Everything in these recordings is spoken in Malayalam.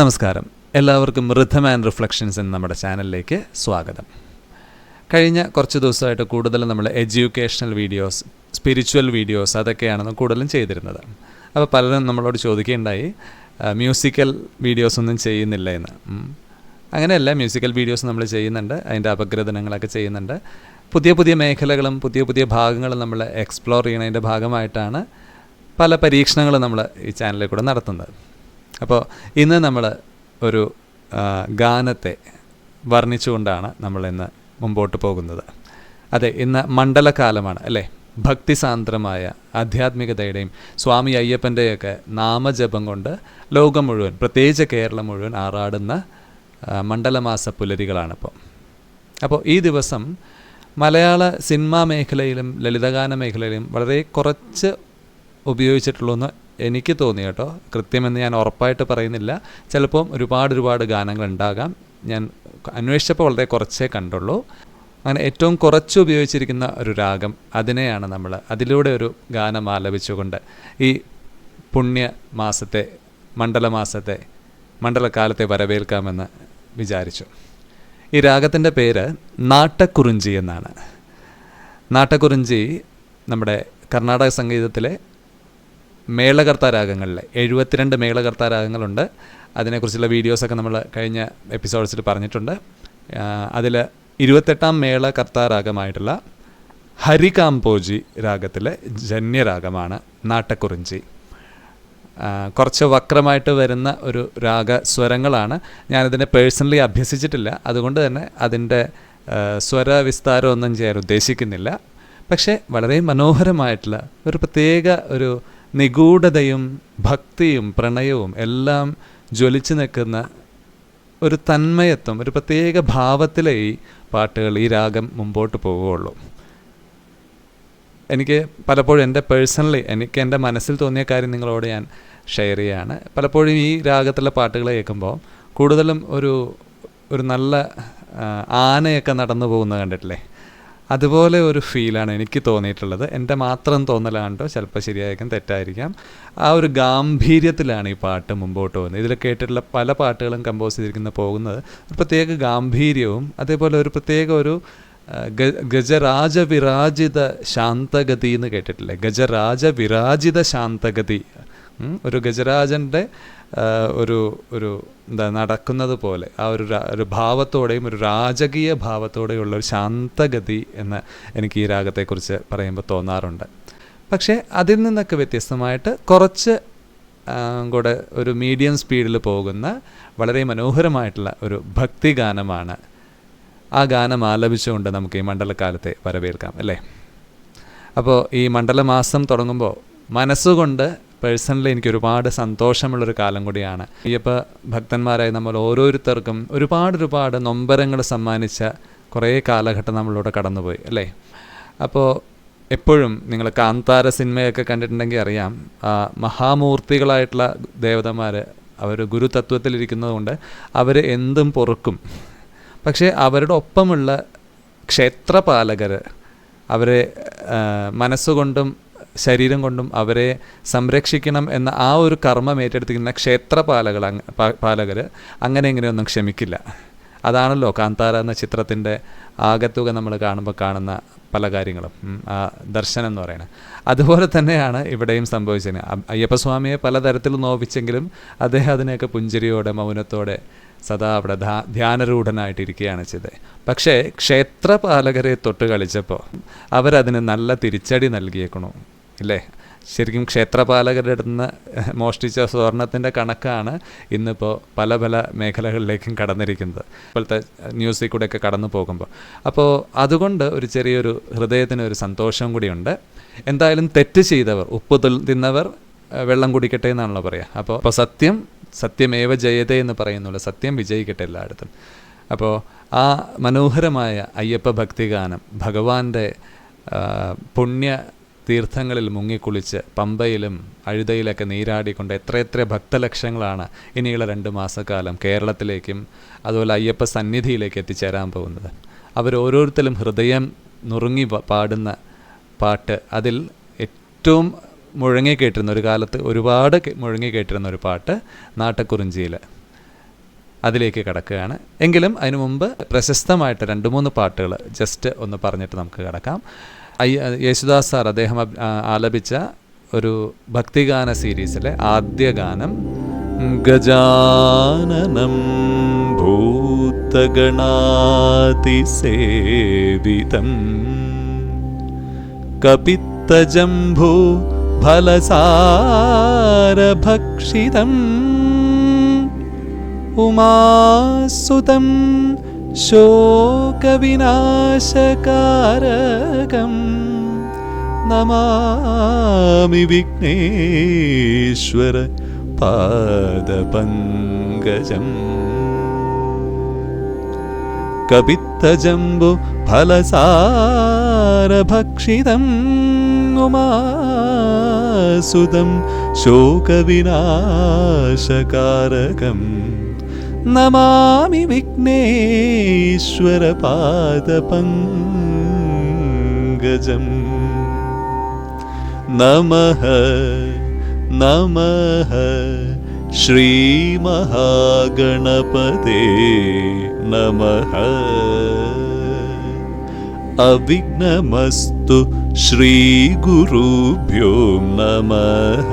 നമസ്കാരം. എല്ലാവർക്കും റിഥം ആൻഡ് റിഫ്ലക്ഷൻസ് എന്ന നമ്മുടെ ചാനലിലേക്ക് സ്വാഗതം. കഴിഞ്ഞ കുറച്ച് ദിവസമായിട്ട് കൂടുതലും നമ്മൾ എഡ്യൂക്കേഷണൽ വീഡിയോസ് സ്പിരിച്വൽ വീഡിയോസ് അതൊക്കെയാണ് കൂടുതലും ചെയ്തിരുന്നത്. അപ്പോൾ പലരും നമ്മളോട് ചോദിക്കുകയുണ്ടായി മ്യൂസിക്കൽ വീഡിയോസ് ഒന്നും ചെയ്യുന്നില്ല എന്ന്. അങ്ങനെയല്ല മ്യൂസിക്കൽ വീഡിയോസ് നമ്മൾ ചെയ്യുന്നുണ്ട് അതിന്റെ അപഗ്രഥനങ്ങളൊക്കെ ചെയ്യുന്നുണ്ട്. പുതിയ പുതിയ മേഖലകളും പുതിയ പുതിയ ഭാഗങ്ങളും നമ്മൾ എക്സ്പ്ലോർ ചെയ്യുന്നതിന്റെ ഭാഗമായിട്ടാണ് പല പരീക്ഷണങ്ങളും നമ്മൾ ഈ ചാനലിൽ കൂടെ നടത്തുന്നത്. അപ്പോൾ ഇന്ന് നമ്മൾ ഒരു ഗാനത്തെ വർണിച്ചുകൊണ്ടാണ് നമ്മൾ ഇന്ന് മുമ്പോട്ട് പോകുന്നത്. അതെ ഇന്ന് മണ്ഡലകാലമാണ് അല്ലേ? ഭക്തിസാന്ദ്രമായ ആധ്യാത്മികതയുടെയും സ്വാമി അയ്യപ്പന്റെയൊക്കെ നാമജപം കൊണ്ട് ലോകം മുഴുവൻ പ്രത്യേകിച്ച് കേരളം മുഴുവൻ ആറാടുന്ന മണ്ഡലമാസ പുലരികളാണിപ്പോൾ അപ്പോൾ ഈ ദിവസം മലയാള സിനിമാ മേഖലയിലും ലളിതഗാന മേഖലയിലും വളരെ കുറച്ച് ഉപയോഗിച്ചിട്ടുള്ളൂ എന്ന് എനിക്ക് തോന്നി കേട്ടോ. കൃത്യമെന്ന് ഞാൻ ഉറപ്പായിട്ട് പറയുന്നില്ല. ചിലപ്പം ഒരുപാട് ഒരുപാട് ഗാനങ്ങൾ ഉണ്ടാകാം. ഞാൻ അന്വേഷിച്ചപ്പോൾ വളരെ കുറച്ചേ കണ്ടുള്ളൂ. അങ്ങനെ ഏറ്റവും കുറച്ച് ഉപയോഗിച്ചിരിക്കുന്ന ഒരു രാഗം അതിനെയാണ് നമ്മൾ അതിലൂടെ ഒരു ഗാനം ആലപിച്ചുകൊണ്ട് ഈ പുണ്യ മാസത്തെ മണ്ഡലമാസത്തെ മണ്ഡലകാലത്തെ വരവേൽക്കാമെന്ന് വിചാരിച്ചു. ഈ രാഗത്തിന്റെ പേര് നാട്ടക്കുറിഞ്ചി എന്നാണ്. നാട്ടക്കുറിഞ്ചി നമ്മുടെ കർണാടക സംഗീതത്തിലെ മേളകർത്ത രാഗങ്ങളിലെ എഴുപത്തിരണ്ട് മേളകർത്ത രാഗങ്ങളുണ്ട് അതിനെക്കുറിച്ചുള്ള വീഡിയോസൊക്കെ നമ്മൾ കഴിഞ്ഞ എപ്പിസോഡ്സിൽ പറഞ്ഞിട്ടുണ്ട്. അതിൽ ഇരുപത്തെട്ടാം മേളകർത്ത രാഗമായിട്ടുള്ള ഹരികാംപോജി രാഗത്തിലെ ജന്യരാഗമാണ് നാട്ടക്കുറിഞ്ചി. കുറച്ച് വക്രമായിട്ട് വരുന്ന ഒരു രാഗ സ്വരങ്ങളാണ് ഞാനതിനെ പേഴ്സണലി അഭ്യസിച്ചിട്ടില്ല. അതുകൊണ്ട് തന്നെ അതിന്റെ സ്വര വിസ്താരമൊന്നും ചെയ്യാൻ ഉദ്ദേശിക്കുന്നില്ല. പക്ഷേ വളരെ മനോഹരമായിട്ടുള്ള ഒരു പ്രത്യേക ഒരു നിഗൂഢതയും ഭക്തിയും പ്രണയവും എല്ലാം ജ്വലിച്ചു നിൽക്കുന്ന ഒരു തന്മയത്വം ഒരു പ്രത്യേക ഭാവത്തിലെ ഈ പാട്ടുകൾ ഈ രാഗം മുമ്പോട്ട് പോവുകയുള്ളൂ. എനിക്ക് പലപ്പോഴും എന്റെ പേഴ്സണലി എനിക്ക് എന്റെ മനസ്സിൽ തോന്നിയ കാര്യം നിങ്ങളോട് ഞാൻ ഷെയർ ചെയ്യുകയാണ്. പലപ്പോഴും ഈ രാഗത്തിലെ പാട്ടുകൾ കേൾക്കുമ്പോൾ കൂടുതലും ഒരു ഒരു നല്ല ആനയൊക്കെ നടന്നു പോകുന്നത് കണ്ടിട്ടില്ലേ? അതുപോലെ ഒരു ഫീലാണ് എനിക്ക് തോന്നിയിട്ടുള്ളത്. എന്റെ മാത്രം തോന്നലാണ്ടോ ചിലപ്പോൾ ശരിയായിരിക്കും തെറ്റായിരിക്കാം. ആ ഒരു ഗാംഭീര്യത്തിലാണ് ഈ പാട്ട് മുമ്പോട്ട് പോകുന്നത്. ഇതിൽ കേട്ടിട്ടുള്ള പല പാട്ടുകളും കമ്പോസ് ചെയ്തിരിക്കുന്ന പോകുന്നത്. ഒരു പ്രത്യേക ഗാംഭീര്യവും അതേപോലെ ഒരു പ്രത്യേക ഒരു ഗജരാജ വിരാജിത ശാന്തഗതി എന്ന് കേട്ടിട്ടില്ലേ? ഗജരാജ വിരാജിത ശാന്തഗതി ഒരു ഗജരാജന്റെ ഒരു ഒരു എന്താ നടക്കുന്നത് പോലെ ആ ഒരു ഒരു ഭാവത്തോടെയും ഒരു രാജകീയ ഭാവത്തോടെയുള്ള ഒരു ശാന്തഗതി എന്ന് എനിക്ക് ഈ രാഗത്തെക്കുറിച്ച് പറയുമ്പോൾ തോന്നാറുണ്ട്. പക്ഷേ അതിൽ നിന്നൊക്കെ വ്യത്യസ്തമായിട്ട് കുറച്ച് കൂടെ ഒരു മീഡിയം സ്പീഡിൽ പോകുന്ന വളരെ മനോഹരമായിട്ടുള്ള ഒരു ഭക്തി ഗാനമാണ് ആ ഗാനം ആലപിച്ചുകൊണ്ട് നമുക്ക് ഈ മണ്ഡലകാലത്തെ വരവേൽക്കാം അല്ലേ? അപ്പോൾ ഈ മണ്ഡലമാസം തുടങ്ങുമ്പോൾ മനസ്സുകൊണ്ട് പേഴ്സണലി എനിക്ക് ഒരുപാട് സന്തോഷമുള്ളൊരു കാലം കൂടിയാണ്. അയ്യപ്പ ഭക്തന്മാരായി നമ്മൾ ഓരോരുത്തർക്കും ഒരുപാട് ഒരുപാട് നൊമ്പരങ്ങൾ സമ്മാനിച്ച കുറേ കാലഘട്ടം നമ്മളിലൂടെ കടന്നുപോയി അല്ലേ? അപ്പോൾ എപ്പോഴും നിങ്ങൾ കാന്താര സിനിമയൊക്കെ കണ്ടിട്ടുണ്ടെങ്കിൽ അറിയാം മഹാമൂർത്തികളായിട്ടുള്ള ദേവതമാർ അവർ ഗുരുതത്വത്തിലിരിക്കുന്നതുകൊണ്ട് അവർ എന്തും പൊറുക്കും. പക്ഷേ അവരുടെ ഒപ്പമുള്ള ക്ഷേത്രപാലകർ അവരെ മനസ്സുകൊണ്ടും ശരീരം കൊണ്ടും അവരെ സംരക്ഷിക്കണം എന്ന ആ ഒരു കർമ്മം ഏറ്റെടുത്തിരിക്കുന്ന ക്ഷേത്രപാലകൾ പാലകർ അങ്ങനെ ഇങ്ങനെയൊന്നും ക്ഷമിക്കില്ല. അതാണല്ലോ കാന്താര എന്ന ചിത്രത്തിന്റെ ആകത്തുക നമ്മൾ കാണുമ്പോൾ കാണുന്ന പല കാര്യങ്ങളും ആ ദർശനം എന്ന് പറയുന്നത്. അതുപോലെ തന്നെയാണ് ഇവിടെയും സംഭവിച്ചത്. അയ്യപ്പസ്വാമിയെ പലതരത്തിൽ നോവിച്ചെങ്കിലും അദ്ദേഹം അതിനെയൊക്കെ പുഞ്ചിരിയോടെ മൗനത്തോടെ സദാ അവിടെ ധ്യാനരൂഢനായിട്ടിരിക്കുകയാണ് ചെയ്തത്. പക്ഷേ ക്ഷേത്രപാലകരെ തൊട്ട് കളിച്ചപ്പോൾ അവരതിന് നല്ല തിരിച്ചടി നൽകിയേക്കണു. ഇല്ലേ ശരിക്കും ക്ഷേത്രപാലകരുടെ അടുത്ത് നിന്ന് മോഷ്ടിച്ച സ്വർണത്തിന്റെ കണക്കാണ് ഇന്നിപ്പോൾ പല പല മേഖലകളിലേക്കും കടന്നിരിക്കുന്നത്. ഇപ്പോഴത്തെ ന്യൂസിൽ കൂടെയൊക്കെ കടന്നു പോകുമ്പോൾ. അപ്പോൾ അതുകൊണ്ട് ഒരു ചെറിയൊരു ഹൃദയത്തിന് ഒരു സന്തോഷം കൂടിയുണ്ട്. എന്തായാലും തെറ്റ് ചെയ്തവർ ഉപ്പ് തിന്നവർ വെള്ളം കുടിക്കട്ടെ എന്നാണല്ലോ പറയുക അപ്പോൾ അപ്പോൾ സത്യം സത്യമേവ ജയതേ എന്ന് പറയുന്നുള്ളൂ. സത്യം വിജയിക്കട്ടെ എല്ലായിടത്തും. അപ്പോൾ ആ മനോഹരമായ അയ്യപ്പ ഭക്തിഗാനം ഭഗവാന്റെ പുണ്യ തീർത്ഥങ്ങളിൽ മുങ്ങിക്കുളിച്ച് പമ്പയിലും അഴുതയിലൊക്കെ നീരാടിക്കൊണ്ട് എത്രയെത്ര ഭക്തലക്ഷങ്ങളാണ് ഇനിയുള്ള രണ്ട് മാസക്കാലം കേരളത്തിലേക്കും അതുപോലെ അയ്യപ്പ സന്നിധിയിലേക്ക് എത്തിച്ചേരാൻ പോകുന്നത്. അവരോരോരുത്തരും ഹൃദയം നുറുങ്ങി പാടുന്ന പാട്ട് അതിൽ ഏറ്റവും മുഴങ്ങി കേട്ടിരുന്ന ഒരു കാലത്ത് ഒരുപാട് മുഴങ്ങി കേട്ടിരുന്ന ഒരു പാട്ട് നാട്ടക്കുറിഞ്ചിയിൽ അതിലേക്ക് കിടക്കുകയാണ്. എങ്കിലും അതിനു മുമ്പ് പ്രശസ്തമായിട്ട് രണ്ട് മൂന്ന് പാട്ടുകൾ ജസ്റ്റ് ഒന്ന് പറഞ്ഞിട്ട് നമുക്ക് കിടക്കാം. യേശുദാസ് സാർ അദ്ദേഹം ആലപിച്ച ഒരു ഭക്തിഗാന സീരീസിലെ ആദ്യ ഗാനം ഗജാനനം ഭൂതഗണാതിസേവിതം. കപിത്തജംഭൂ ഫലസാരഭക്ഷിതം. ഉമാസുതം ശോകവിനാശകാരകം നമാമി വിഘ്നേശ്വര പാദപങ്കജം. കപിത്തജംബു ഫലസാരഭക്ഷിതം ഉമാസുതം ശോകവിനാശകാരകം. നമാമി വിഘ്നേശ്വര പാദപങ്കജം നമഃ നമഃ ശ്രീമഹാഗണപതേ നമഃ. അവിഘ്നമസ്തു ശ്രീഗുരുഭ്യോ നമഃ.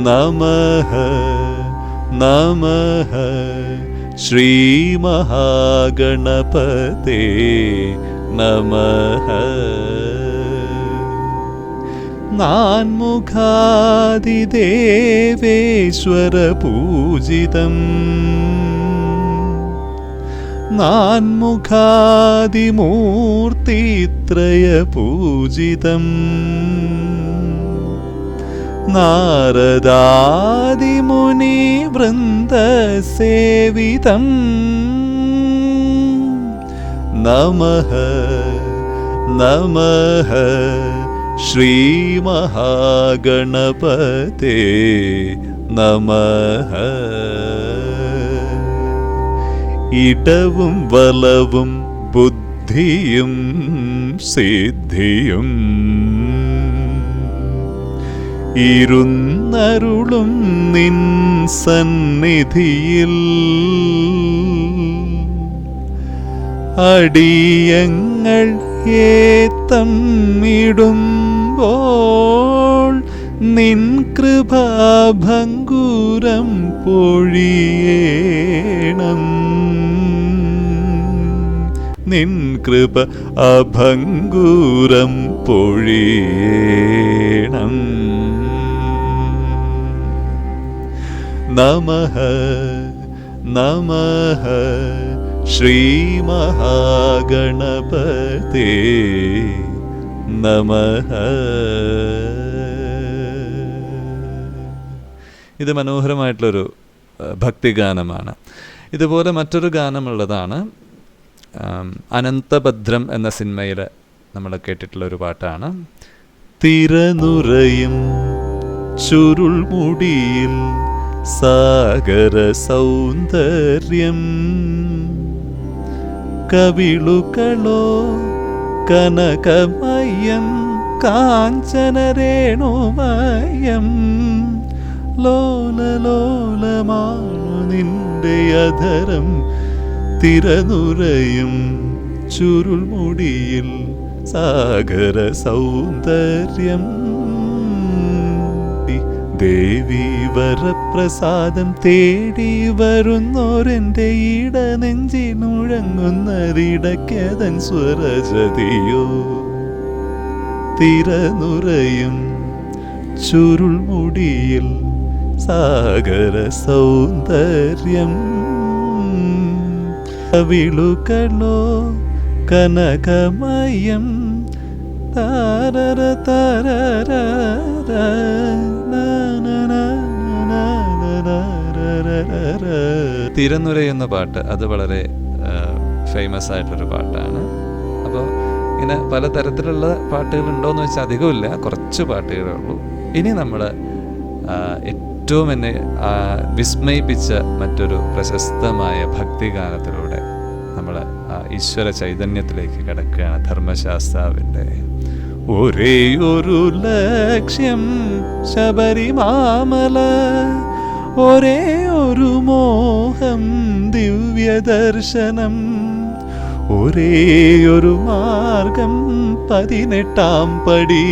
नमः नमः। श्रीमहागणपते नमः। नान्मुखादिदेवेश्वरपूजितम्। नान्मुखादिमूर्तित्रयपूजितम्। നാൻമുഖാദിമൂർത്തിത്രയപൂജിതം നാരദാദിമുനിവൃന്ദസേവിതം നമഃ നമഃ ശ്രീമഹാഗണപതേ നമഃ. ഇടവും വലവും ബുദ്ധിയും സിദ്ധിയും ഇരുന്നരുളും നിൻ സന്നിധിയിൽ. അടിയങ്ങൾ ഏത്തം ഇടുമ്പോൾ നിൻ കൃപാഭങ്കുരം പൊഴിയേണം. നിൻ കൃപ അഭങ്കുരം പൊഴിയേണം. നമഃ നമഃ ശ്രീമഹാഗണപതേ നമഃ. ഇത് മനോഹരമായിട്ടുള്ളൊരു ഭക്തിഗാനമാണ്. ഇതുപോലെ മറ്റൊരു ഗാനമുള്ളതാണ് അനന്തഭദ്രം എന്ന സിനിമയിൽ നമ്മൾ കേട്ടിട്ടുള്ള ഒരു പാട്ടാണ്. തിരനുറയും ചുരുൾമുടിയിൽ സാഗര സൗന്ദര്യം. കവിളുകളോ കനകമയം കാഞ്ചനരേണുമയം. ലോലലോലമാണു നിന്റെ അധരം തിരനുരയും ചുരുൾമുടിയിൽ സാഗര സൗന്ദര്യം. ദേവി വരപ്രസാദം തേടി വരുന്നോരെന്റെ ഇട നെഞ്ചിനുഴങ്ങുന്നതിടക്കതൻ സ്വരജതിയോ തിരനുറയും ചുരുൾമുടിയിൽ സാഗര സൗന്ദര്യം കവിളുകളോ കനകമയം താരര താരര തിരനുര എന്ന പാട്ട് അത് വളരെ ഫേമസ് ആയിട്ടൊരു പാട്ടാണ്. അപ്പോൾ ഇങ്ങനെ പലതരത്തിലുള്ള പാട്ടുകൾ ഉണ്ടോയെന്ന് വെച്ചാൽ അധികമില്ല കുറച്ച് പാട്ടുകളേ ഉള്ളൂ. ഇനി നമ്മൾ ഏറ്റവും എന്നെ വിസ്മയിപ്പിച്ച മറ്റൊരു പ്രശസ്തമായ ഭക്തിഗാനത്തിലൂടെ നമ്മൾ ഈശ്വര ചൈതന്യത്തിലേക്ക് കിടക്കുകയാണ് ധർമ്മശാസ്താവിന്റെ. ഒരേ ഒരു ലക്ഷ്യം ശബരിമാമല ഒരേ ഒരു മോഹം ദിവ്യദർശനം ഒരേ ഒരു മാർഗം പതിനെട്ടാം പടി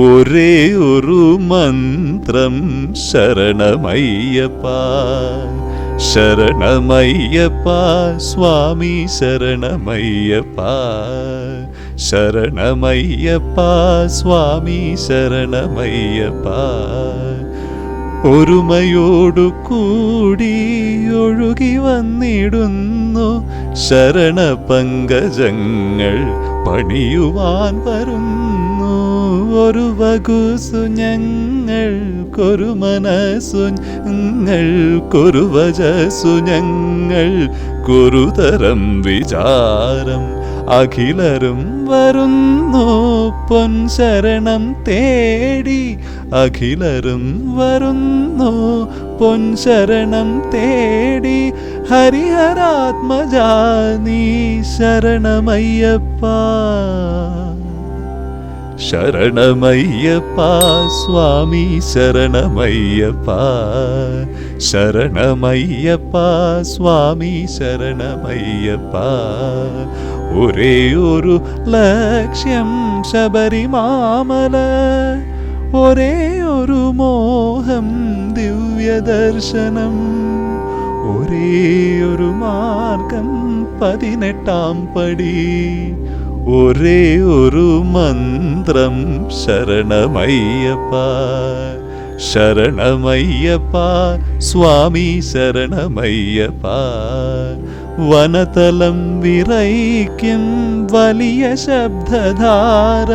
ഒരേ ഒരു മന്ത്രം ശരണമയ്യപ്പ ശരണമയ്യപ്പ സ്വാമി ശരണമയ്യപ്പ ശരണമയ്യപ്പ സ്വാമി ശരണമയ്യപ്പ ഒരുമയോടു കൂടി ഒഴുകി വന്നിടുന്നു ശരണപങ്കജങ്ങൾ പണിയുവാൻ വരുന്നു. ഒരു വകുസു ഞങ്ങൾക്കൊരു മനസ്സു ഞങ്ങൾക്കൊരു വജസ്സു ഞങ്ങൾ കുരുതരം വിചാരം അഖിലരും വരുന്നു പൊൻ ശരണം തേടി. അഖിലരും വരുന്നു പൊൻ ശരണം തേടി. ഹരിഹരാത്മജാ നീ ശരണമയ്യപ്പ ശരണമയ്യപ്പ സ്വാമി ശരണമയ്യപ്പ ശരണമയ്യപ്പ സ്വാമി ശരണമയ്യപ്പ ഒരേ ഒരു ലക്ഷ്യം ശബരിമാമല ഒരേ ഒരു മോഹം ദിവ്യദർശനം ഒരേ ഒരു മാർഗം പതിനെട്ടാം പടി ഒരേ ഒരു മന്ത്രം ശരണമയ്യപ്പ ശരണമയ്യപ്പ സ്വാമി ശരണമയ്യപ്പ വനതലം വിറയ്ക്കും വലിയ ശബ്ദധാര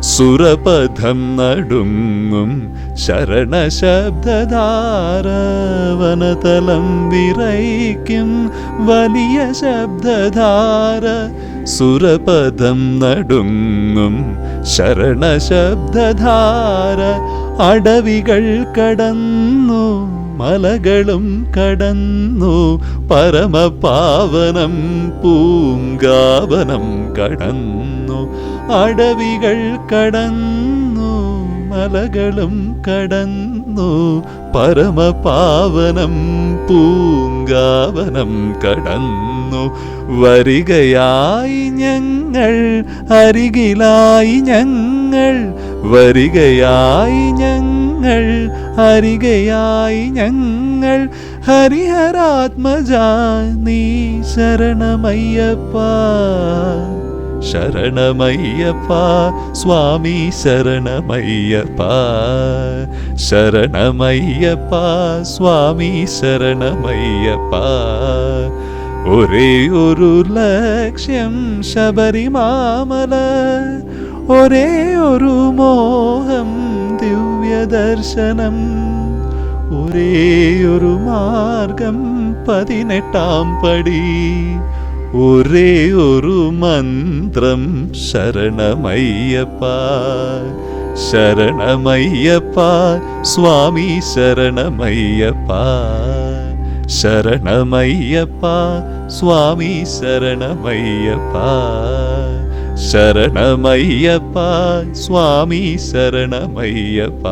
സുരപഥം നടുങ്ങും ശരണശബ്ദധാരവനതലം വിറയ്ക്കും വലിയ ശബ്ദധാര. സുരപദം നടുങ്ങും ശരണശബ്ദധാര. അടവികൾ കടന്നു മലകളും കടന്നു പരമപാവനം പൂങ്കാവനം കടന്നു. അടവികൾ കടന്നു മലകളും കടന്നു പരമപാവനം പൂങ്കാവനം കടന്നു. വരികയായി ഞങ്ങൾ അരികിലായി ഞങ്ങൾ വരികയായി ഞങ്ങൾ അരികയായി ഞങ്ങൾ. ഹരിഹരാത്മജാ നീ ശരണമയ്യപ്പ. ശരണമയ്യപ്പ സ്വാമി ശരണമയ്യപ്പ. ശരണമയ്യപ്പ സ്വാമി ശരണമയ്യപ്പ. ഒരേ ഒരു ലക്ഷ്യം ശബരിമാമല ഒരേ ഒരു മോഹം ദിവ്യദർശനം ഒരേ ഒരു മാർഗം പതിനെട്ടാം പടി. ഒരേ ഒരു മന്ത്രം ശരണമയ്യപ്പ ശരണമയ്യപ്പ സ്വാമി ശരണമയ്യപ്പ ശരണമയ്യപ്പ സ്വാമി ശരണമയ്യപ്പ ശരണമയ്യപ്പ സ്വാമി ശരണമയ്യപ്പ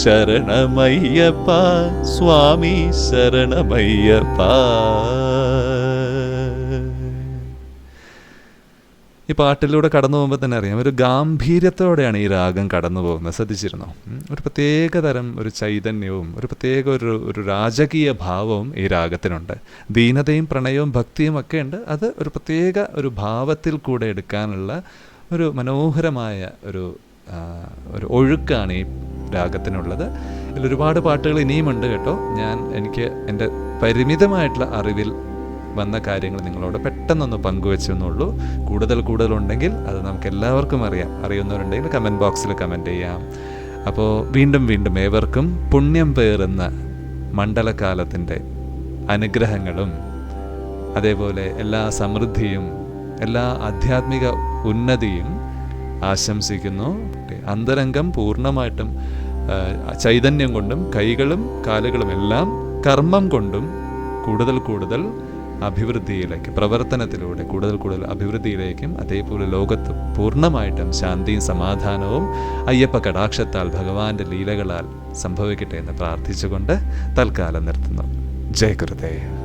ശരണമയ്യപ്പ സ്വാമി ശരണമയ്യപ്പ ഈ പാട്ടിലൂടെ കടന്നു പോകുമ്പോൾ തന്നെ അറിയാം. ഒരു ഗാംഭീര്യത്തോടെയാണ് ഈ രാഗം കടന്നു പോകുന്നത്. ശ്രദ്ധിച്ചിരുന്നോ? ഒരു പ്രത്യേക തരം ഒരു ചൈതന്യവും ഒരു പ്രത്യേക ഒരു ഒരു രാജകീയ ഭാവവും ഈ രാഗത്തിനുണ്ട്. ദീനതയും പ്രണയവും ഭക്തിയും ഒക്കെ ഉണ്ട്. അത് ഒരു പ്രത്യേക ഒരു ഭാവത്തിൽ കൂടെ എടുക്കാനുള്ള ഒരു മനോഹരമായ ഒരു ഒരു ഒഴുക്കാണ് ഈ രാഗത്തിനുള്ളത്. ഇതിൽ ഒരുപാട് പാട്ടുകൾ ഇനിയുമുണ്ട് കേട്ടോ. ഞാൻ എനിക്ക് എന്റെ പരിമിതമായിട്ടുള്ള അറിവിൽ വന്ന കാര്യങ്ങൾ നിങ്ങളോട് പെട്ടെന്നൊന്ന് പങ്കുവെച്ചെന്നുള്ളൂ. കൂടുതൽ കൂടുതലുണ്ടെങ്കിൽ അത് നമുക്ക് എല്ലാവർക്കും അറിയാം. അറിയുന്നവരുണ്ടെങ്കിൽ കമന്റ് ബോക്സിൽ കമന്റ് ചെയ്യാം. അപ്പോൾ വീണ്ടും വീണ്ടും ഏവർക്കും പുണ്യം പേറുന്ന മണ്ഡലകാലത്തിന്റെ അനുഗ്രഹങ്ങളും അതേപോലെ എല്ലാ സമൃദ്ധിയും എല്ലാ ആധ്യാത്മിക ഉന്നതിയും ആശംസിക്കുന്നു. അന്തരംഗം പൂർണമായിട്ടും ചൈതന്യം കൊണ്ടും കൈകളും കാലുകളും എല്ലാം കർമ്മം കൊണ്ടും കൂടുതൽ കൂടുതൽ അഭിവൃദ്ധിയിലേക്ക് പ്രവർത്തനത്തിലൂടെ കൂടുതൽ കൂടുതൽ അഭിവൃദ്ധിയിലേക്കും അതേപോലെ ലോകത്ത് പൂർണമായിട്ടും ശാന്തിയും സമാധാനവും അയ്യപ്പ കടാക്ഷത്താൽ ഭഗവാന്റെ ലീലകളാൽ സംഭവിക്കട്ടെ എന്ന് പ്രാർത്ഥിച്ചുകൊണ്ട് തൽക്കാലം നിർത്തുന്നു. ജയ ഗുരുദേവ്.